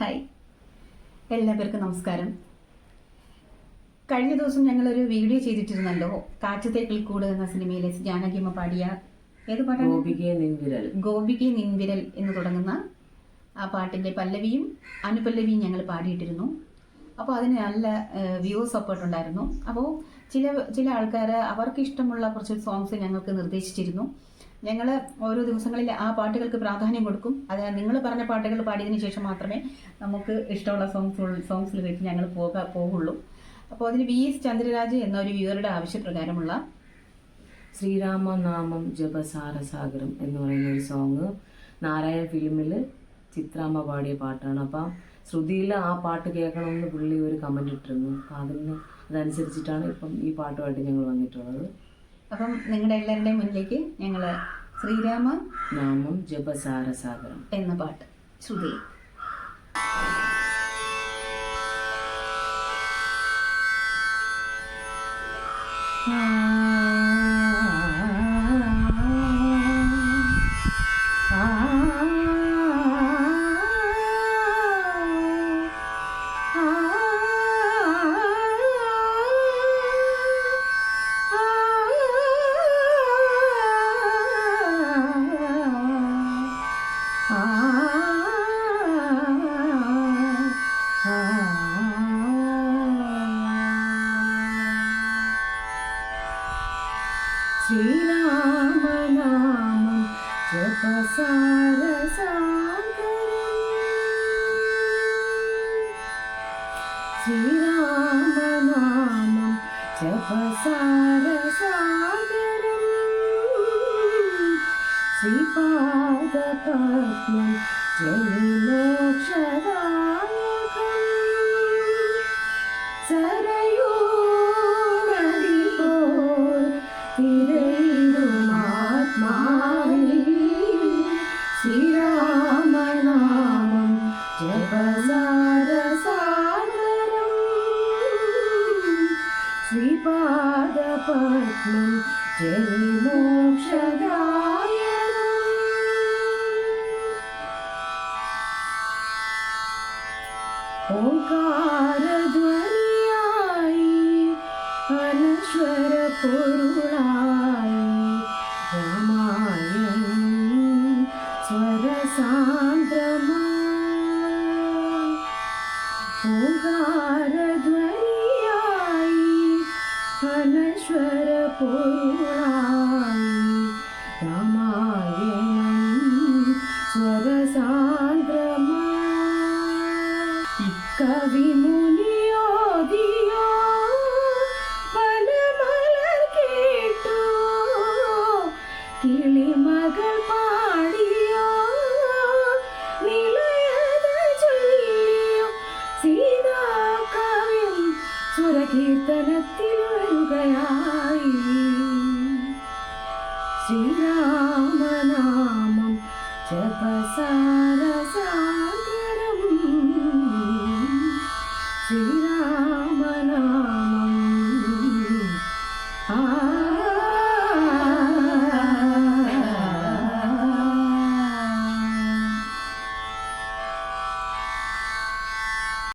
Hi. എല്ലാവർക്കും നമസ്കാരം. കഴിഞ്ഞ ദിവസം ഞങ്ങളൊരു വീഡിയോ ചെയ്തിട്ടിരുന്നല്ലോ. കാറ്റത്തെ കൂട് എന്ന സിനിമയിലെ ജാനകിയമ്മ പാടിയ ഏത് പാട്ടാണ്? ഗോപികെ നിൻവിരൽ. ഗോപികെ നിൻവിരൽ എന്ന് തുടങ്ങുന്ന ആ പാട്ടിന്റെ പല്ലവിയും അനുപല്ലവിയും ഞങ്ങൾ പാടിയിട്ടിരുന്നു. അപ്പോൾ അതിന് നല്ല വ്യൂ സപ്പോർട്ട് ഉണ്ടായിരുന്നു. അപ്പോൾ ചില ചില ആൾക്കാർ അവർക്ക് ഇഷ്ടമുള്ള കുറച്ച് സോങ്സ് ഞങ്ങൾക്ക് നിർദ്ദേശിച്ചിരുന്നു. ഞങ്ങൾ ഓരോ ദിവസങ്ങളിൽ ആ പാട്ടുകൾക്ക് പ്രാധാന്യം കൊടുക്കും. അതായത് നിങ്ങൾ പറഞ്ഞ പാട്ടുകൾ പാടിയതിന് ശേഷം മാത്രമേ നമുക്ക് ഇഷ്ടമുള്ള സോങ്സ് സോങ്സിലേക്ക് ഞങ്ങൾ പോകാ പോകുള്ളൂ. അപ്പോൾ അതിന് വി എസ് ചന്ദ്രരാജ് എന്ന ഒരു വ്യൂവറുടെ ആവശ്യപ്രകാരമുള്ള ശ്രീരാമനാമം ജപസാരസാഗരം എന്ന് പറയുന്ന ഒരു സോങ് നാരായണ ഫിലിമിൽ ചിത്രാമ്മ പാടിയ പാട്ടാണ്. അപ്പം ശ്രുതിയിൽ ആ പാട്ട് കേൾക്കണമെന്ന് പുള്ളി ഒരു കമന്റ് ഇട്ടിരുന്നു. അപ്പം അതിന് അതനുസരിച്ചിട്ടാണ് ഇപ്പം ഈ പാട്ടുമായിട്ട് ഞങ്ങൾ വന്നിട്ടുള്ളത്. അപ്പം നിങ്ങളുടെ എല്ലാവരുടെയും മുന്നിലേക്ക് ഞങ്ങൾ ശ്രീരാമ നാമം ജപസാരസാഗരം എന്ന പാട്ട് ശ്രുതി. श्रीरामनामं च श्रीरामनामं सा श्रीपादपद्मं च मोक्ष पत्म जन्मोक्षाय ओकार द्वर्याय हस्वर पुरु प्रमायण ओकार അനശ്വര പൊരുളായി രാമായണം സ്വരസാന്ദ്രമായി കവിമുനിയോദിയോ വനമലർ കേട്ടോ കിളിമകൾ പാടിയോ നിലയത ചൊല്ലിയോ സീതാകവിൻ സുരകീർത്തനത്തിൽ വരുകയായി